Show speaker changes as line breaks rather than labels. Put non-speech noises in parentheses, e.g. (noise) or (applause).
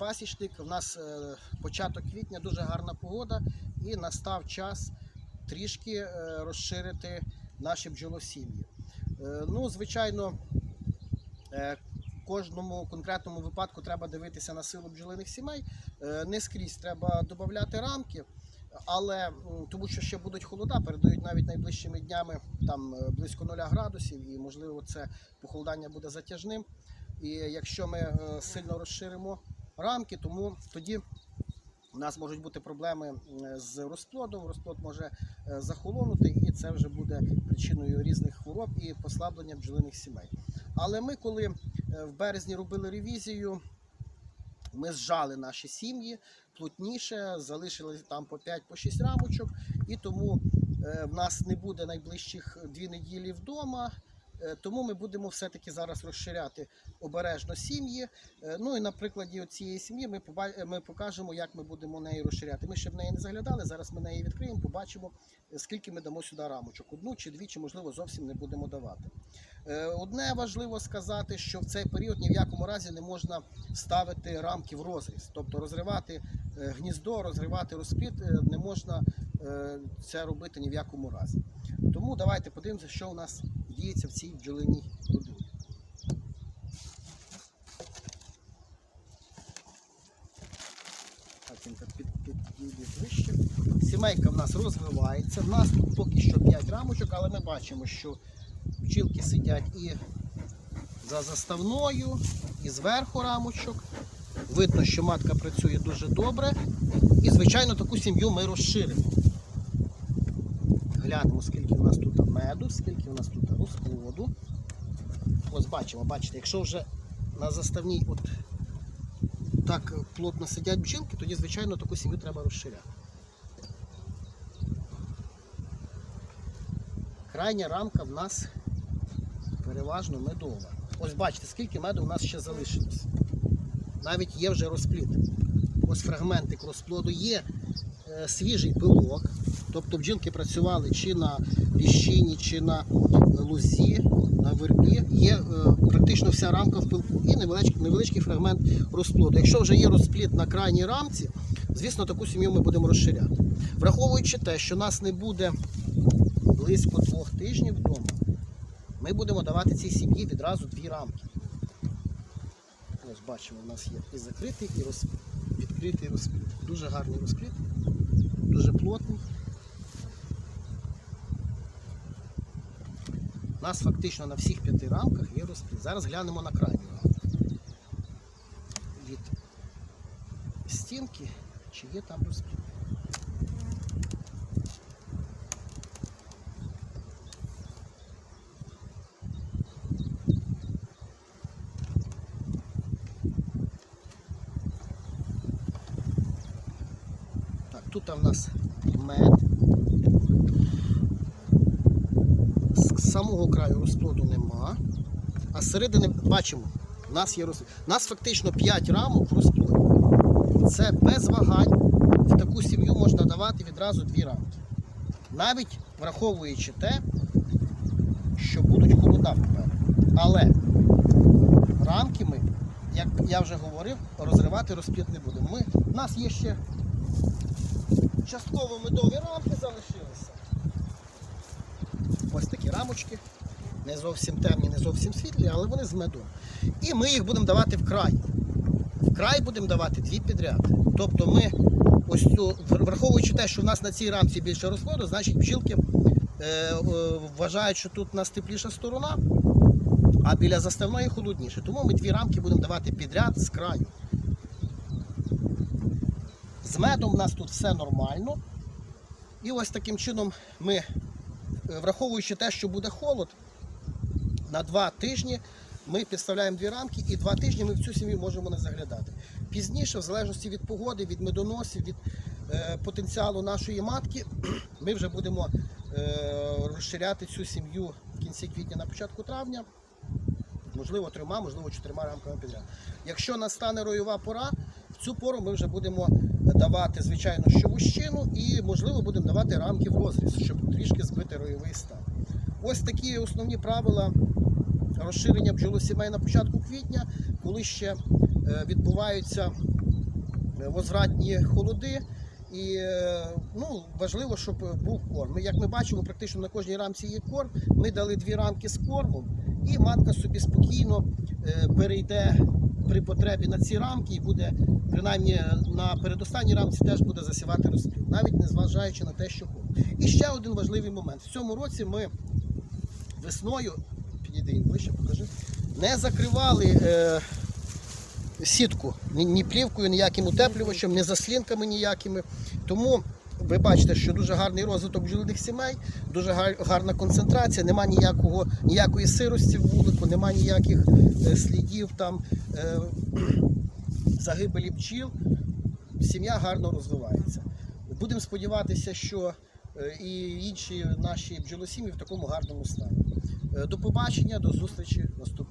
Пасічник. У нас е, початок квітня, дуже гарна погода, і настав час трішки е, розширити наші бджолосім'ї. Е, Ну, звичайно, кожному конкретному випадку треба дивитися на силу бджолиних сімей. Не скрізь треба додати рамки. Але тому що ще будуть холода, передають навіть найближчими днями там близько 0 градусів, і можливо це похолодання буде затяжним. І якщо ми сильно розширимо рамки, тому тоді у нас можуть бути проблеми з розплодом. Розплод може е, захолонути, і це вже буде причиною різних хвороб і послаблення бджолиних сімей. Але ми, коли е, в березні робили ревізію, ми зжали наші сім'ї плотніше, залишили там по 5 по 6 рамочок, і тому е, в нас не буде найближчих дві неділі вдома. Е, Тому ми будемо все-таки зараз розширяти обережно сім'ї. Е, Ну і на прикладі цієї сім'ї ми, ми покажемо, як ми будемо неї розширяти. Ми ще в неї не заглядали. Зараз ми неї відкриємо, побачимо, е, скільки ми дамо сюди рамочок. Одну чи дві, чи можливо зовсім не будемо давати. Одне важливо сказати, що в цей період ні в якому разі не можна ставити рамки в розріз, тобто розривати гніздо, розривати розплід не можна це робити ні в якому разі. Тому давайте подивимося, що у нас діється в цій бджолиній родині. Так, він так під, вище. Сімейка в нас розвивається. В нас тут поки що 5 рамочок, але ми бачимо, що бджілки сидять і за заставною, і зверху рамочок. Видно, що матка працює дуже добре. І, звичайно, таку сім'ю ми розширимо. Глянемо, скільки в нас тут меду, скільки в нас тут розплоду. Ось бачимо, бачите, якщо вже на заставній от так плотно сидять бджілки, тоді, звичайно, таку сім'ю треба розширяти. Крайня рамка в нас переважно медова. Ось бачите, скільки меду в нас ще залишилось. Навіть є вже розплід. Ось фрагментик розплоду є е, свіжий пилок. Тобто бджілки працювали чи на ліщині, чи на лузі, на вербі. Є е, практично вся рамка в пилку і невеличкий, невеличкий фрагмент розплоду. Якщо вже є розплід на крайній рамці, звісно, таку сім'ю ми будемо розширяти. Враховуючи те, що нас не буде близько двох тижнів вдома, ми будемо давати цій сім'ї відразу дві рамки. Ось бачимо, у нас є і закритий, і роз... відкритий розплід. Дуже гарний розплід, дуже плотний. У нас фактично на всіх п'яти рамках є розплід. Зараз глянемо на крайню. Від стінки, чи є там розплід. Тут в нас мед. З самого краю розплоду нема. А з середини бачимо, у нас є розплід. У нас фактично 5 рамок в розплоді. Це без вагань. В таку сім'ю можна давати відразу дві рамки. Навіть враховуючи те, що будуть холода попереду. Але рамки ми, як я вже говорив, розривати розплід не будемо. Ми, у нас є ще частково медові рамки залишилися. Ось такі рамочки. Не зовсім темні, не зовсім світлі, але вони з медом. І ми їх будемо давати вкрай. Вкрай будемо давати дві підряд. Тобто ми, ось цю, враховуючи те, що в нас на цій рамці більше розходу, значить бджілки е, е, вважають, що тут у нас тепліша сторона, а біля заставної холодніше. Тому ми дві рамки будемо давати підряд з краю. З медом у нас тут все нормально. І ось таким чином ми, враховуючи те, що буде холод, на два тижні ми підставляємо дві рамки і два тижні ми в цю сім'ю можемо не заглядати. Пізніше, в залежності від погоди, від медоносів, від е, потенціалу нашої матки, (clears throat) ми вже будемо е, розширяти цю сім'ю в кінці квітня на початку травня. Можливо, трьома, можливо, чотирма рамками підряд. Якщо настане ройова пора, цю пору ми вже будемо давати, звичайно, що вущину і, можливо, будемо давати рамки в розріз, щоб трішки збити ройовий стан. Ось такі основні правила розширення бджолосімей на початку квітня, коли ще е, відбуваються е, возвратні холоди. І е, ну, важливо, щоб був корм. Як ми бачимо, практично на кожній рамці є корм. Ми дали дві рамки з кормом, і матка собі спокійно перейде при потребі на ці рамки і буде, принаймні на передостанній рамці теж буде засівати розплід, навіть не зважаючи на те, що холод. І ще один важливий момент. В цьому році ми весною, підійди ближче, покажи, не закривали е, сітку ні, ні плівкою, ніяким утеплювачем, ні заслінками ніякими. Тому ви бачите, що дуже гарний розвиток бджолиних сімей, дуже гарна концентрація, нема ніякого, ніякої сирості в вулику, нема ніяких е, слідів там е, (clears throat) загибелі бджіл. Сім'я гарно розвивається. Будемо сподіватися, що е, і інші наші бджолосім'ї в такому гарному стані. До побачення, до зустрічі наступного.